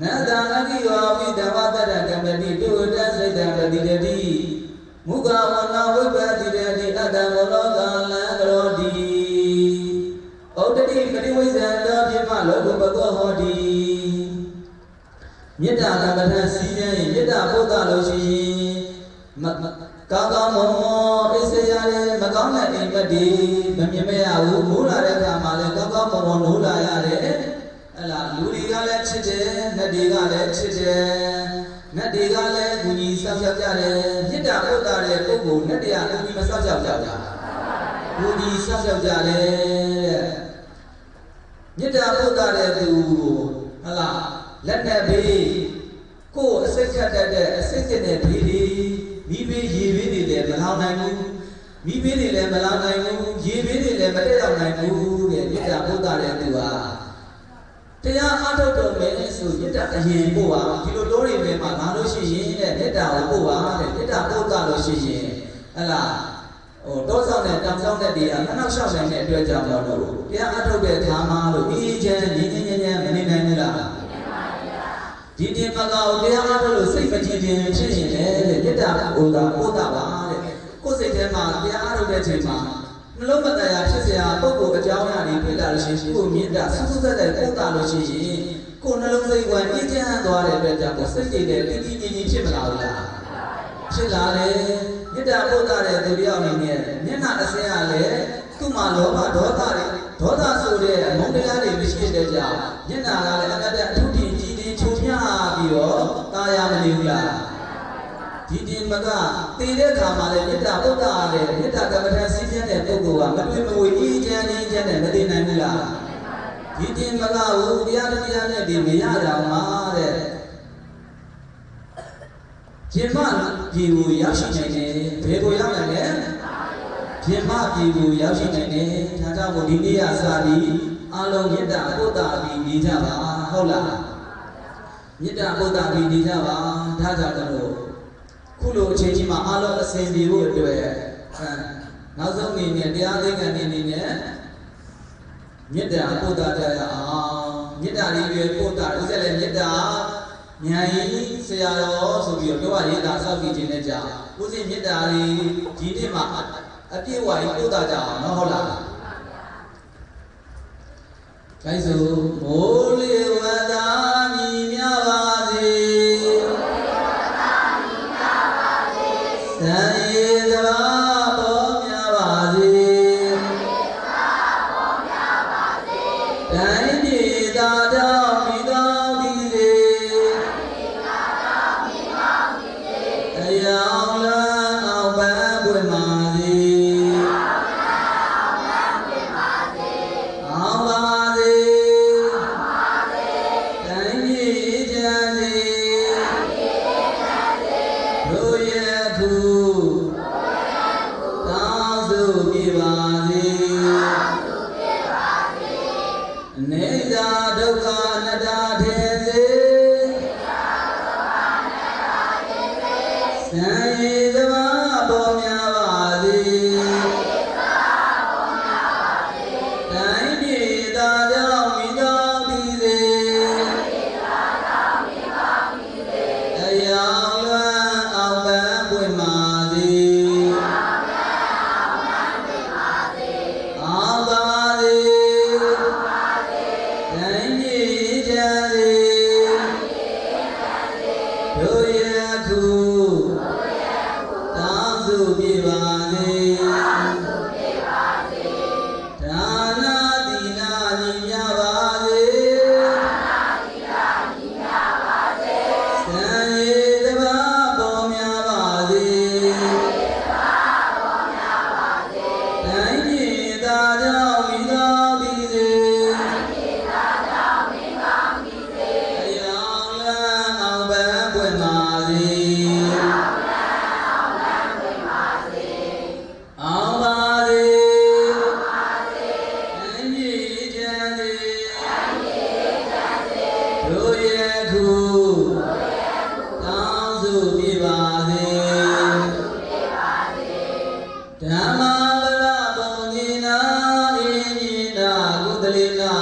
နန္တအကိယောပိတဝတတကမတိတုဝတ္တစိတ်တံပတိတတိမုခဝနာဝိပတိတတိအတ္တမောလောကလံကရောတိဩတတိပရိဝိဇ္ဇံတောပြမလောကုပကောဟောတိမေတ္တာကမ္မထစီးရင်မေတ္တာပုဒ္ဒလို့ရှိရင်မကောင်းကောင်းမွန်မွန်အိစေရတယ်မကောင်းတဲ့အိမ်မက်ဒီမမြင်မရဘူးမိုးလာတဲ့အခါမှာလည်းကောင်းကောင်းမွန်မွန်နိုးလာရတယ်ဟဲ့ လားလူတွေကလည်းချစ်တယ်နတ်တွေကလည်းချစ်တယ်နတ်တွေကလည်းကူညီဆောက်ရှောက်ကြတယ်မေတ္တာပုဒ္ဒတဲ့ပုဂ္ဂိုလ်နတ်တရားကူညီမဆောက်ရှောက်ကြဘူးကူညီဆောက်ရှောက်ကြတယ်တဲ့မေတ္တာပုဒ္ဒတဲ့သူကိုဟလာလက်နဲ့ဘေးကိုယ်အစိတ်ခတ်တတ်တဲ့အစိတ်တဲ့ဘေးဒီမိဘေးရေဘေးတွေလည်းမလောင်နိုင်ဘူးမိဘေးတွေလည်းမလောင်နိုင်ဘူးရေဘေးတွေလည်းမတက်ရောက်နိုင်ဘူးတဲ့မေတ္တာပုဒ္ဒတဲ့သူဟာ တရားအားထုတ်တော်မယ်ဆိုမေတ္တာအရင်ပို့ပါဒီလိုတိုးတွေပဲမှာလာလို့ရှိရင်တဲ့မေတ္တာကိုပို့ပါတဲ့မေတ္တာပို့တာလို့ရှိရင်ဟလာဟိုတောဆောင်တဲ့တောင်ဆောင်တဲ့တွေကအနောက်ရှောက်နိုင်တဲ့အတွက်ကြောင့်တော့တရားအားထုတ်တဲ့ဌာမလို့အေးချမ်းငြင်းငြင်းငြင်းမနေနိုင်ဘူးလားဒီတင်မကောတရားအားထုတ်လို့စိတ်မကြည်ခြင်းဖြစ်ရင်လေတဲ့မေတ္တာဟိုတာပို့တာပါတဲ့ကိုယ်စိတ်ထဲမှာတရားအားထုတ်တဲ့အချိန်မှာမလုံးမတရားဖြစ်စရာပုံကိုအကြောင်းအရာတွေ လာလို့ရှိရင်ကိုယ်မြင့်တာစူးစူးဆက်ဆက်ပို့တာလို့ရှိရင်ကိုယ်နှလုံးစိတ်ဝင်အေးချမ်းသွားတဲ့အတွက်ကြောင့်စိတ်တွေလည်းတည်တည်ငြိမ်ငြိမ်ဖြစ်မလာဘူးလားဖြစ်လာတယ်မေတ္တာပို့တာတဲ့သူတယောက်အနေနဲ့မျက်နှာအစင်းကလည်းသူ့မှာလောဘဒေါသတွေဒေါသဆိုတဲ့မုန်းတရားတွေမရှိတဲ့ကြောင့်မျက်နှာကလည်းအနတ္တအထုတည်ကြည်တည်ချုံမြပြီးတော့ตาရမနေဘူးလား ဒီဒီမကတည်တဲ့ခါမှာလည်းမေတ္တာပုဒ်တာတဲ့မေတ္တာကမ္မထစီးကျင်းတဲ့ပုဂ္ဂိုလ်ကမတွေ့မဝေအေးချမ်းအေးချမ်းနဲ့မတည်နိုင်ဘူးလားဒီဒီမကဟူတရားတရားနဲ့ဒီမရတာမှာတဲ့ရှင်မပြည်ကိုရောက်ရှိနိုင်တယ်ဘယ်ကိုရောက်နိုင်လဲရှင်မပြည်ကိုရောက်ရှိနိုင်တယ်ဒါကြောင့်မို့ဒီနေ့ရစပြီးအလုံးမေတ္တာပုဒ်တာပြီးနေကြပါဟုတ်လားမေတ္တာပုဒ်တာပြီးနေကြပါဒါကြောင့်တော့ ခုလိုအချိန်ကြီးမှာအလုံးအစဉ်ပြေဖို့အတွက်အဲနောက်ဆုံးအနေနဲ့တရားသိက္ခာအနေနဲ့မေတ္တာပုဒ်တာကြရအောင်မေတ္တာလေးပဲပုဒ်တာဥစ္စာလည်းမေတ္တာညာရင်ဆရာတော်ဆိုပြီးတော့ပြောရရေးတာစောင့်ကြည့်ခြင်းနဲ့ကြာဦးစင်မေတ္တာလေးဒီနေ့မှာအပြည့်ဝရင်ပုဒ်တာကြအောင်နော်ဟုတ်လားခိုင်းစို့မိုးလေ တို နာကုသလိနာ